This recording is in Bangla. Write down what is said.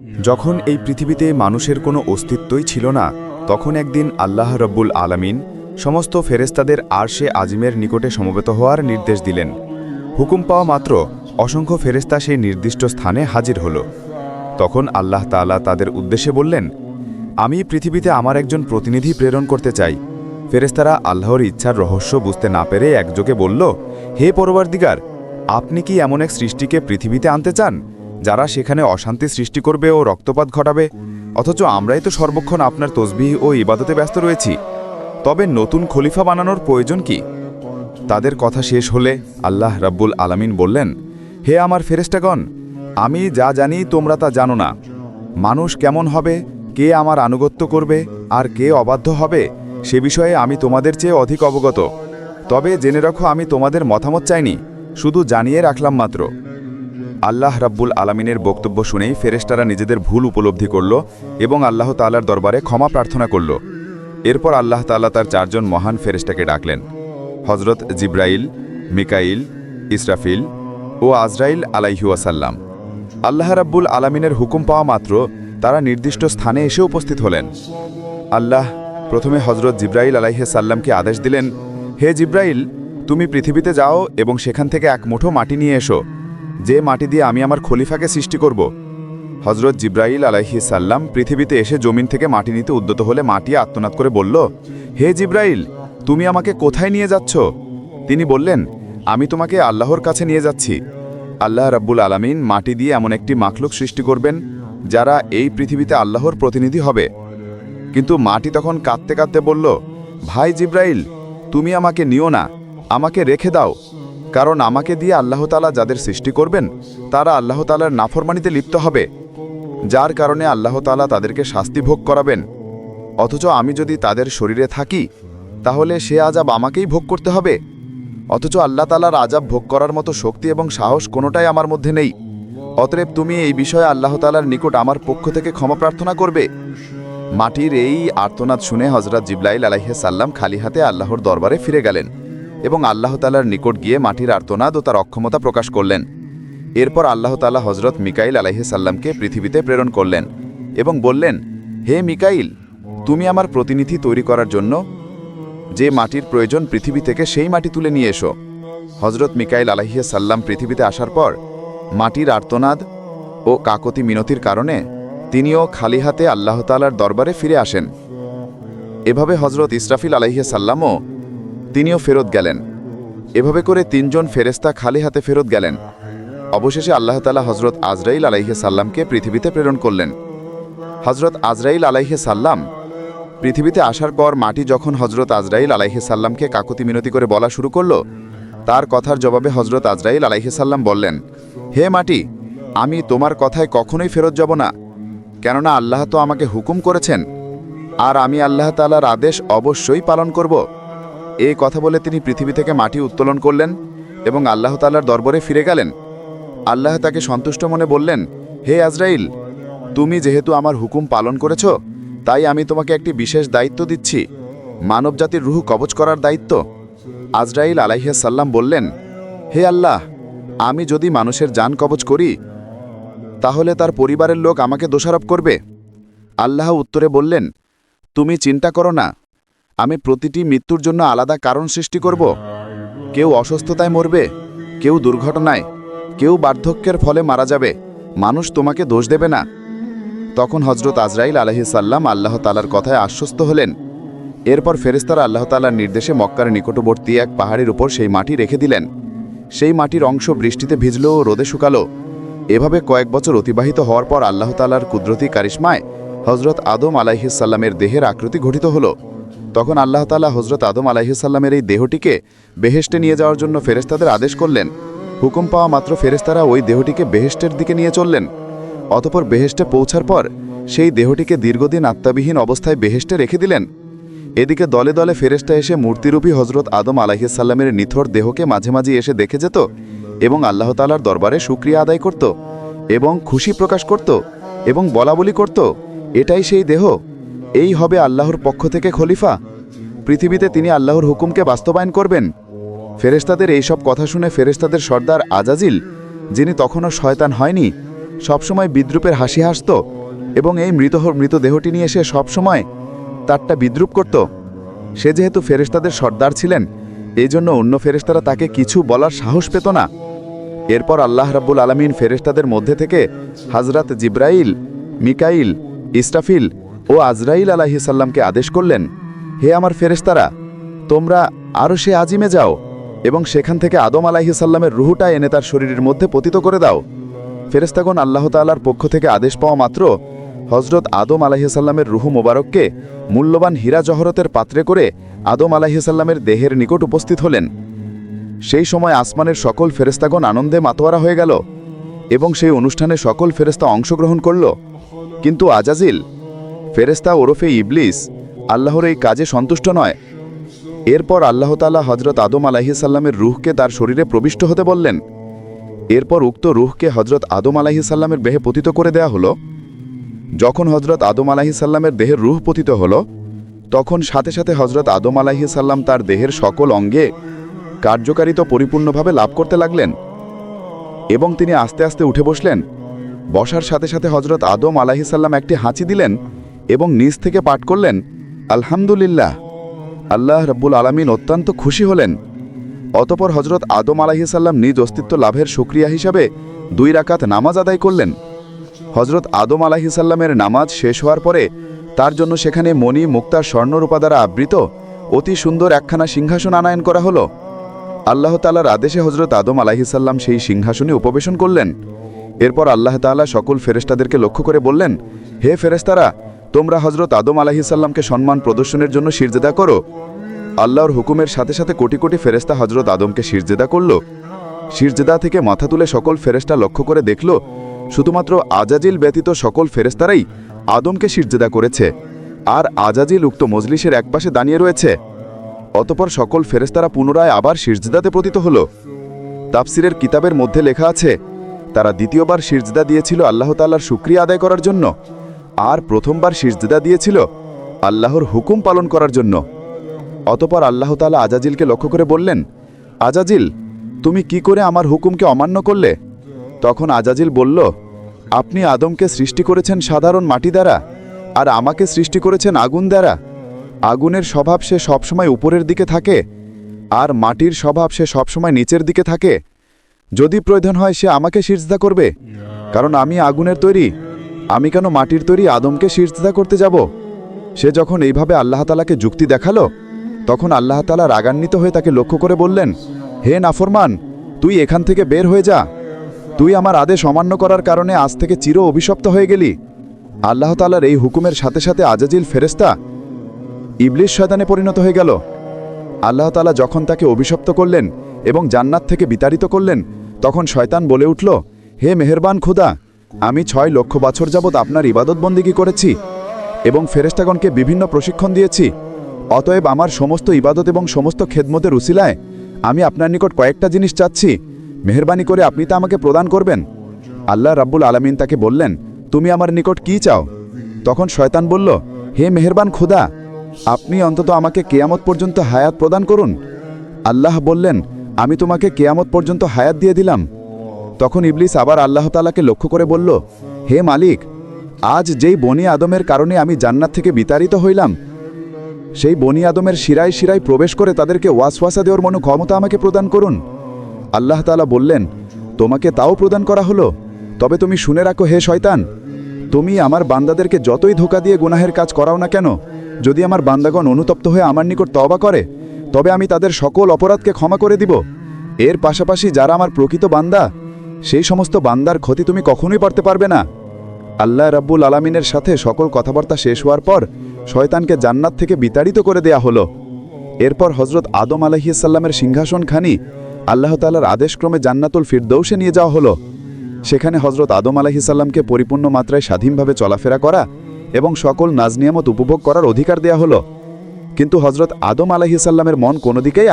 যখন এই পৃথিবীতে মানুষের কোনো অস্তিত্বই ছিল না, তখন একদিন আল্লাহ রব্বুল আলামিন সমস্ত ফেরেস্তাদের আরশে আজিমের নিকটে সমবেত হওয়ার নির্দেশ দিলেন। হুকুম পাওয়া মাত্র অসংখ্য ফেরেস্তা সেই নির্দিষ্ট স্থানে হাজির হল। তখন আল্লাহ তাআলা তাদের উদ্দেশ্যে বললেন, আমি পৃথিবীতে আমার একজন প্রতিনিধি প্রেরণ করতে চাই। ফেরেস্তারা আল্লাহর ইচ্ছার রহস্য বুঝতে না পেরে একযোগে বলল, হে পরবর্দিগার আপনি কি এমন এক সৃষ্টিকে পৃথিবীতে আনতে চান? যারা সেখানে অশান্তি সৃষ্টি করবে ও রক্তপাত ঘটাবে, অথচ আমরাই তো সর্বক্ষণ আপনার তসবিহ ও ইবাদতে ব্যস্ত রয়েছি। তবে নতুন খলিফা বানানোর প্রয়োজন কি? তাদের কথা শেষ হলে আল্লাহ রাব্বুল আলামিন বললেন, হে আমার ফেরেস্টাগণ আমি যা জানি তোমরা তা জানো না। মানুষ কেমন হবে, কে আমার আনুগত্য করবে, আর কে অবাধ্য হবে, সে বিষয়ে আমি তোমাদের চেয়ে অধিক অবগত। তবে জেনে রাখো, আমি তোমাদের মতামত চাইনি, শুধু জানিয়ে রাখলাম মাত্র। আল্লাহ রাব্বুল আলামিনের বক্তব্য শুনেই ফেরেশতারা নিজেদের ভুল উপলব্ধি করল এবং আল্লাহ তাআলার দরবারে ক্ষমা প্রার্থনা করল। এরপর আল্লাহ তাআলা তার চারজন মহান ফেরেশতাকে ডাকলেন। হজরত জিব্রাইল, মিকাইল, ইসরাফিল ও আজরাইল আলাইহুয়াসাল্লাম আল্লাহ রাব্বুল আলামিনের হুকুম পাওয়া মাত্র তারা নির্দিষ্ট স্থানে এসে উপস্থিত হলেন। আল্লাহ প্রথমে হজরত জিব্রাইল আলাইহে সাল্লামকে আদেশ দিলেন, হে জিব্রাইল, তুমি পৃথিবীতে যাও এবং সেখান থেকে এক মুঠো মাটি নিয়ে এসো। যে মাটি দিয়ে আমি আমার খলিফাকে সৃষ্টি করব। হজরত জিব্রাইল সাল্লাম পৃথিবীতে এসে জমিন থেকে মাটি নিতে উদ্যত হলে মাটি আত্মনাদ করে বলল, হে জিব্রাইল, তুমি আমাকে কোথায় নিয়ে যাচ্ছ? তিনি বললেন, আমি তোমাকে আল্লাহর কাছে নিয়ে যাচ্ছি। আল্লাহ রাব্বুল আলামিন মাটি দিয়ে এমন একটি মাখলুক সৃষ্টি করবেন, যারা এই পৃথিবীতে আল্লাহর প্রতিনিধি হবে। কিন্তু মাটি তখন কাঁদতে কাঁদতে বলল, ভাই জিব্রাইল, তুমি আমাকে নিও না, আমাকে রেখে দাও। কারণ আমাকে দিয়ে আল্লাহ তালা যাদের সৃষ্টি করবেন, তারা আল্লাহ তালার নাফরমানিতে লিপ্ত হবে। যার কারণে আল্লাহ তালা তাদেরকে শাস্তি ভোগ করাবেন। অথচ আমি যদি তাদের শরীরে থাকি, তাহলে সে আজাব আমাকেই ভোগ করতে হবে। অথচ আল্লাহ তালার আজাব ভোগ করার মতো শক্তি এবং সাহস কোনোটাই আমার মধ্যে নেই। অতএব তুমি এই বিষয়ে আল্লাহ তালার নিকট আমার পক্ষ থেকে ক্ষমা প্রার্থনা করবে। মাটির এই আর্তনাদ শুনে হজরত জিবলাইল আলাইহে সাল্লাম খালি হাতে আল্লাহর দরবারে ফিরে গেলেন। এবং আল্লাহ তালার নিকট গিয়ে মাটির আর্তনাদ ও তার অক্ষমতা প্রকাশ করলেন। এরপর আল্লাহ তালা হজরত মিকাইল আলাইহে সাল্লামকে পৃথিবীতে প্রেরণ করলেন এবং বললেন, হে মিকাইল, তুমি আমার প্রতিনিধি তৈরি করার জন্য যে মাটির প্রয়োজন পৃথিবী থেকে সেই মাটি তুলে নিয়ে এসো। হজরত মিকাইল আলাহিয়া সাল্লাম পৃথিবীতে আসার পর মাটির আর্তনাদ ও কাকতি মিনতির কারণে তিনিও খালি হাতে আল্লাহতালার দরবারে ফিরে আসেন। এভাবে হজরত ইসরাফিল আলাইহিয়া সাল্লামও তিনিও ফেরত গেলেন। এভাবে করে তিনজন ফেরেস্তা খালি হাতে ফেরত গেলেন। অবশেষে আল্লাহ তালা হজরত আজরাইল আলাইহে সাল্লামকে পৃথিবীতে প্রেরণ করলেন। হজরত আজরাইল আলাইহে সাল্লাম পৃথিবীতে আসার পর মাটি যখন হজরত আজরাইল আলাইহে সাল্লামকে কাকুতি মিনতি করে বলা শুরু করল, তার কথার জবাবে হজরত আজরাইল আলাইহে সাল্লাম বললেন, হে মাটি, আমি তোমার কথায় কখনোই ফেরত যাব না, কেননা আল্লাহ তো আমাকে হুকুম করেছেন। আর আমি আল্লাহ তালার আদেশ অবশ্যই পালন করব। এই কথা বলে তিনি পৃথিবী থেকে মাটি উত্তোলন করলেন এবং আল্লাহ তালার দরবারে ফিরে গেলেন। আল্লাহ তাকে সন্তুষ্ট মনে বললেন, হে আজরাইল, তুমি যেহেতু আমার হুকুম পালন করেছ, তাই আমি তোমাকে একটি বিশেষ দায়িত্ব দিচ্ছি। মানবজাতির রুহ কবচ করার দায়িত্ব। আজরাইল আলাইহিয়া সাল্লাম বললেন, হে আল্লাহ, আমি যদি মানুষের যান কবচ করি, তাহলে তার পরিবারের লোক আমাকে দোষারোপ করবে। আল্লাহ উত্তরে বললেন, তুমি চিন্তা করো না আমি প্রতিটি মৃত্যুর জন্য আলাদা কারণ সৃষ্টি করব। কেউ অসুস্থতায় মরবে, কেউ দুর্ঘটনায়, কেউ বার্ধক্যের ফলে মারা যাবে। মানুষ তোমাকে দোষ দেবে না। তখন হজরত আজরাইল আলহিসাল্লাম আল্লাহ তালার কথায় আশ্বস্ত হলেন। এরপর ফেরেস্তারা আল্লাহ তালার নির্দেশে মক্কার নিকটবর্তী এক পাহাড়ের উপর সেই মাটি রেখে দিলেন। সেই মাটির অংশ বৃষ্টিতে ভিজল ও রোদে শুকালো। এভাবে কয়েক বছর অতিবাহিত হওয়ার পর আল্লাহ তালার কুদরতি কারিশ্মায় হজরত আদম আলাইহিসাল্লামের দেহের আকৃতি ঘটিত হলো। তখন আল্লাহ তালা হজরত আদম আলাইহিসাল্লামের এই দেহটিকে বেহেস্টে নিয়ে যাওয়ার জন্য ফেরেস্তাদের আদেশ করলেন। হুকুম পাওয়া মাত্র ফেরেস্তারা ওই দেহটিকে বেহেস্টের দিকে নিয়ে চললেন। অতপর বেহেস্টে পৌঁছার পর সেই দেহটিকে দীর্ঘদিন আত্মাবিহীন অবস্থায় বেহেস্টে রেখে দিলেন। এদিকে দলে দলে ফেরেস্তা এসে মূর্তিরূপী হজরত আদম আলাহিসাল্লামের নিথর দেহকে মাঝে মাঝে এসে দেখে যেত এবং আল্লাহ তালার দরবারে সুক্রিয়া আদায় করত এবং খুশি প্রকাশ করত এবং বলা বলি করত। এটাই সেই দেহ। এই হবে আল্লাহর পক্ষ থেকে খলিফা। পৃথিবীতে তিনি আল্লাহর হুকুমকে বাস্তবায়ন করবেন। ফেরেস্তাদের এইসব কথা শুনে ফেরেস্তাদের সর্দার আজাজিল, যিনি তখনও শয়তান হয়নি, সবসময় বিদ্রুপের হাসি হাসত এবং এই মৃত মৃতদেহটি নিয়ে এসে সবসময় তারটা বিদ্রুপ করত। সে যেহেতু ফেরেশতাদের সর্দার ছিলেন এই জন্য অন্য ফেরেশতারা তাকে কিছু বলার সাহস পেত না। এরপর আল্লাহ রাব্বুল আলমিন ফেরেস্তাদের মধ্যে থেকে হাজরাত জিব্রাইল, মিকাইল ইস্টাফিল ও আজরাইল আলাহিসাল্লামকে আদেশ করলেন, হে আমার ফেরেস্তারা তোমরা আরও সে আজিমে যাও এবং সেখান থেকে আদম আলাহিসাল্লামের রুহুটা এনে তার শরীরের মধ্যে পতিত করে দাও। ফেরেস্তাগণ আল্লাহ তাল্লার পক্ষ থেকে আদেশ পাওয়া মাত্র হজরত আদম আলাহিসাল্লামের রুহু মোবারককে মূল্যবান হীরা জহরতের পাত্রে করে আদম আলাহিসাল্লামের দেহের নিকট উপস্থিত হলেন। সেই সময় আসমানের সকল ফেরেস্তাগণ আনন্দে মাতোয়ারা হয়ে গেল এবং সেই অনুষ্ঠানে সকল ফেরেস্তা অংশগ্রহণ করল। কিন্তু আজাজিল ফেরেস্তা ওরফে ইবলিস আল্লাহর এই কাজে সন্তুষ্ট নয়। এরপর আল্লাহ তালা হজরত আদম আলাহিসাল্লামের রুহকে তার শরীরে প্রবিষ্ট হতে বললেন। এরপর উক্ত রুহকে হজরত আদম আলাহিসাল্লামের দেহে পতিত করে দেয়া হলো। যখন হজরত আদম আলাহিসাল্লামের দেহের রুহ পতিত হলো, তখন সাথে সাথে হজরত আদম আলাহিসাল্লাম তার দেহের সকল অঙ্গে কার্যকারিতা পরিপূর্ণভাবে লাভ করতে লাগলেন এবং তিনি আস্তে আস্তে উঠে বসলেন। বসার সাথে সাথে হজরত আদম আলাহিসাল্লাম একটি হাঁচি দিলেন। এবং নিজ থেকে পাঠ করলেন, আলহামদুলিল্লাহ, আল্লাহ রব্বুল আলমিন অত্যন্ত খুশি হলেন। অতপর হজরত আদম আলাহিসাল্লাম নিজ অস্তিত্ব লাভের সুক্রিয়া হিসাবে দুই রাকাত নামাজ আদায় করলেন। হজরত আদম আলাহিসাল্লামের নামাজ শেষ হওয়ার পরে তার জন্য সেখানে মণি মুক্তার স্বর্ণরূপা দ্বারা আবৃত অতি সুন্দর একখানা সিংহাসন আনায়ন করা হলো। আল্লাহ তালার আদেশে হজরত আদম আলাহিসাল্লাম সেই সিংহাসনে উপবেশন করলেন। এরপর আল্লাহ তাআলা সকল ফেরেশতাদেরকে লক্ষ্য করে বললেন, হে ফেরেশতারা তোমরা হজরত আদম আলাহিসাল্লামকে সম্মান প্রদর্শনের জন্য সিরজেদা করো। আল্লাহর হুকুমের সাথে সাথে কোটি কোটি ফেরেস্তা হজরত আদমকে সিরজেদা করল। সিরজেদা থেকে মাথা তুলে সকল ফেরেস্তা লক্ষ্য করে দেখল, শুধুমাত্র আজাজিল ব্যতীত সকল ফেরেস্তারাই আদমকে সিরজেদা করেছে, আর আজাজিল উক্ত মজলিসের একপাশে দাঁড়িয়ে রয়েছে। অতপর সকল ফেরেস্তারা পুনরায় আবার শিরজেদাতে পতিত হল। তাফসিরের কিতাবের মধ্যে লেখা আছে, তারা দ্বিতীয়বার শিরজেদা দিয়েছিল আল্লাহ তাল্লার শুক্রিয়া আদায় করার জন্য। আর প্রথমবার শিরজেদা দিয়েছিল আল্লাহর হুকুম পালন করার জন্য। অতপর আল্লাহ তালা আজাজিলকে লক্ষ্য করে বললেন, আজাজিল, তুমি কি করে আমার হুকুমকে অমান্য করলে? তখন আজাজিল বলল, আপনি আদমকে সৃষ্টি করেছেন সাধারণ মাটি দ্বারা আর আমাকে সৃষ্টি করেছেন আগুন দ্বারা। আগুনের স্বভাব সে সবসময় উপরের দিকে থাকে আর মাটির স্বভাব সে সবসময় নিচের দিকে থাকে। যদি প্রয়োজন হয় সে আমাকে শীর্ষদা করবে, কারণ আমি আগুনের তৈরি। আমি কেন মাটির তৈরি আদমকে শীর্ষদা করতে যাব? সে যখন এইভাবে আল্লাহ তালাকে যুক্তি দেখাল, তখন আল্লাহ তালা রাগান্বিত হয়ে তাকে লক্ষ্য করে বললেন, হে নাফরমান, তুই এখান থেকে বের হয়ে যা। তুই আমার আদেশ অমান্য করার কারণে আজ থেকে চির অভিশপ্ত হয়ে গেলি। আল্লাহ তালার এই হুকুমের সাথে সাথে আজাজিল ফেরেস্তা ইবলিশ শয়তানে পরিণত হয়ে গেল। আল্লাহ তালা যখন তাকে অভিশপ্ত করলেন এবং জান্নাত থেকে বিতাড়িত করলেন, তখন শয়তান বলে উঠল, হে মেহেরবান খুদা আমি ছয় লক্ষ বছর যাবৎ আপনার ইবাদতবন্দিগি করেছি? এবং ফেরেস্তাগণকে বিভিন্ন প্রশিক্ষণ দিয়েছি। অতএব আমার সমস্ত ইবাদত এবং সমস্ত খেদমতের উসিলায় আমি আপনার নিকট কয়েকটা জিনিস চাচ্ছি। মেহরবানি করে আপনি তা আমাকে প্রদান করবেন। আল্লাহ রাব্বুল আলমিন তাকে বললেন, তুমি আমার নিকট কি চাও? তখন শয়তান বলল, হে মেহরবান খুদা, আপনি অন্তত আমাকে কেয়ামত পর্যন্ত হায়াত প্রদান করুন। আল্লাহ বললেন, আমি তোমাকে কেয়ামত পর্যন্ত হায়াত দিয়ে দিলাম। তখন ইবলিস আবার আল্লাহ তালাকে লক্ষ্য করে বলল, হে মালিক, আজ যেই বনি আদমের কারণে আমি জান্নাত থেকে বিতাড়িত হইলাম, সেই বনি আদমের শিরায় শিরায় প্রবেশ করে তাদেরকে ওয়াসওয়াসা দেওয়ার মনো ক্ষমতা আমাকে প্রদান করুন। আল্লাহ তালা বললেন, তোমাকে তাও প্রদান করা হলো, তবে তুমি শুনে রাখো হে শয়তান, তুমি আমার বান্দাদেরকে যতই ধোকা দিয়ে গুনাহের কাজ করাও না কেন, যদি আমার বান্দাগণ অনুতপ্ত হয়ে আমার নিকট তবা করে, তবে আমি তাদের সকল অপরাধকে ক্ষমা করে দিব। এর পাশাপাশি যারা আমার প্রকৃত বান্দা সেই সমস্ত বান্দার ক্ষতি তুমি কখনোই পারতে পারবে না। আল্লাহ রাব্বুল আলামিনের সাথে সকল কথাবার্তা শেষ হওয়ার পর শয়তানকে জান্নাত থেকে বিতাড়িত করে দেয়া হলো। এরপর হজরত আদম আলহিসাল্লামের সিংহাসনখানি আল্লাহ তালার আদেশক্রমে জান্নাতুল ফিরদৌসে নিয়ে যাওয়া হলো। সেখানে হজরত আদম আলহিসাল্লামকে পরিপূর্ণ মাত্রায় স্বাধীনভাবে চলাফেরা করা এবং সকল নাজনিয়ামত উপভোগ করার অধিকার দেয়া হলো। কিন্তু হজরত আদম আলহিসাল্লামের মন কোনো দিকেই